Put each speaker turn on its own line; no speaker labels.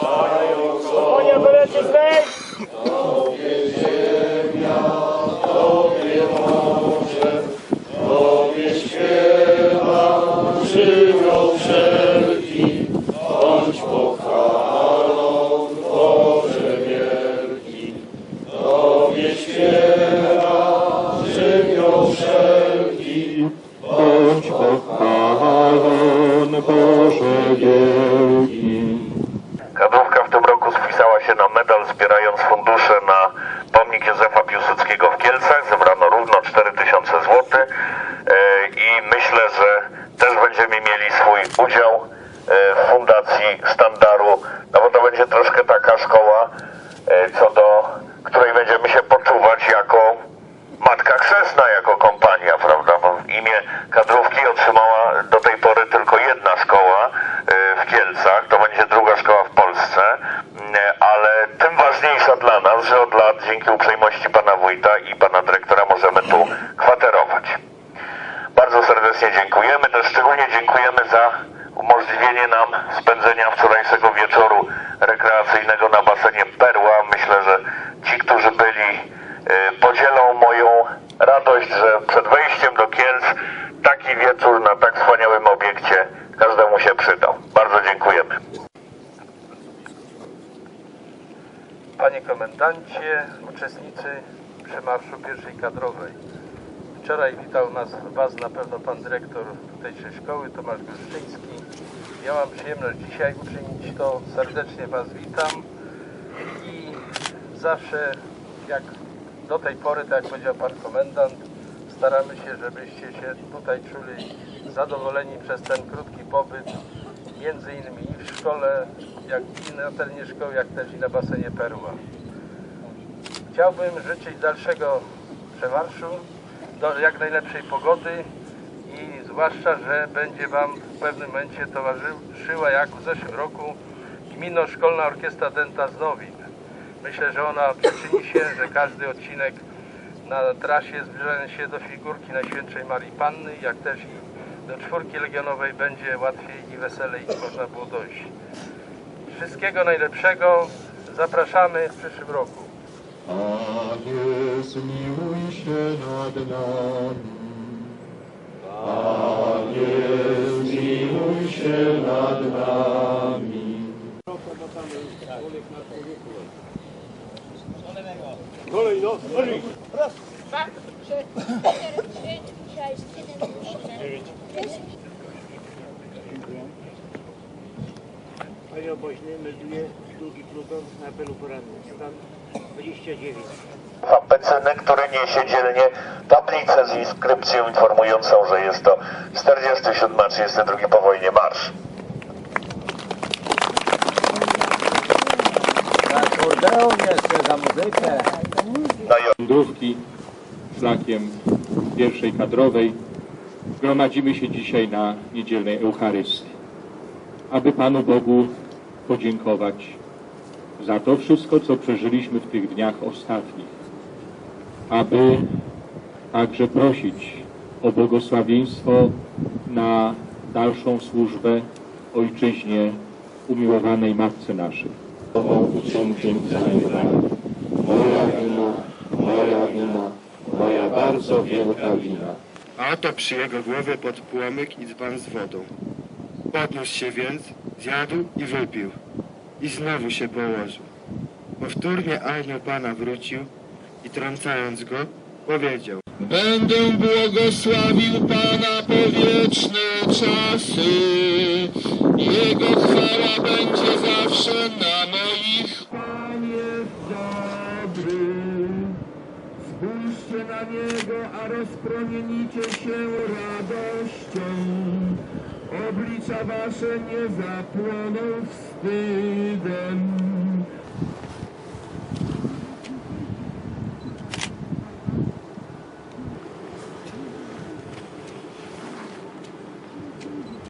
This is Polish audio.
On your village is
safe. W fundacji Standaru, no bo to będzie troszkę taka szkoła, e, co do której będziemy się poczuwać jako matka chrzestna, jako kompania, prawda? Bo imię kadrówki otrzymała do tej pory tylko jedna szkoła e, w Kielcach, to będzie druga szkoła w Polsce, Mm, ale tym ważniejsza dla nas, że od lat dzięki uprzejmości pana wójta i pana dyrektora możemy tu kwaterować. Bardzo serdecznie dziękujemy. Też szczególnie dziękujemy za umożliwienie nam spędzenia wczorajszego wieczoru rekreacyjnego na basenie Perła. Myślę, że ci, którzy byli, y, podzielą moją radość, że przed wejściem do Kielc taki wieczór na tak wspaniałym obiekcie każdemu się przydał. Bardzo dziękujemy.
Panie komendancie, uczestnicy przemarszu pierwszej kadrowej. Wczoraj witał nas, Was na pewno pan dyrektor tutejszej szkoły, Tomasz Gruszczyński. Ja mam przyjemność dzisiaj uczynić to. Serdecznie Was witam i zawsze jak do tej pory, tak jak powiedział pan komendant, staramy się, żebyście się tutaj czuli zadowoleni przez ten krótki pobyt między innymi i w szkole, jak i na terenie szkoły, jak też i na basenie Perła. Chciałbym życzyć dalszego przemarszu, do jak najlepszej pogody i zwłaszcza, że będzie Wam w pewnym momencie towarzyszyła, jak w zeszłym roku, Gminno-Szkolna Orkiestra Denta z Nowin. Myślę, że ona przyczyni się, że każdy odcinek na trasie zbliżania się do figurki Najświętszej Marii Panny, jak też i do czwórki legionowej będzie łatwiej i weselej można było dojść. Wszystkiego najlepszego. Zapraszamy w przyszłym roku.
Panie, zmiłuj się nad nami. Panie, zmiłuj się nad nami.
dwa, trzy, cztery, pięć, sześć, siedem, osiem.
Panie oboźny melduje drugi pluton na apelu porannym. Stan 29.
Pecenek, który niesie dzielnie tablicę z inskrypcją informującą, że jest to 47-32 po wojnie marsz.
Akordeon jeszcze za muzykę.
Wędrówki szlakiem pierwszej kadrowej gromadzimy się dzisiaj na niedzielnej Eucharystii, aby Panu Bogu podziękować za to wszystko, co przeżyliśmy w tych dniach ostatnich, aby także prosić o błogosławieństwo na dalszą służbę Ojczyźnie, umiłowanej Matce naszej.
moja wina, moja wina, moja bardzo wielka wina.
A oto przy jego głowie pod płomyk i dzban z wodą. Podniósł się więc, zjadł i wypił. I znowu się położył. Powtórnie anioł Pana wrócił i trącając go, powiedział
Będę błogosławił Pana po wieczne czasy. Jego chwała będzie zawsze na moich. Pan jest dobry. Spójrzcie na Niego, a rozpromienicie się. Oblicza wasze nie zapłoną wstydem.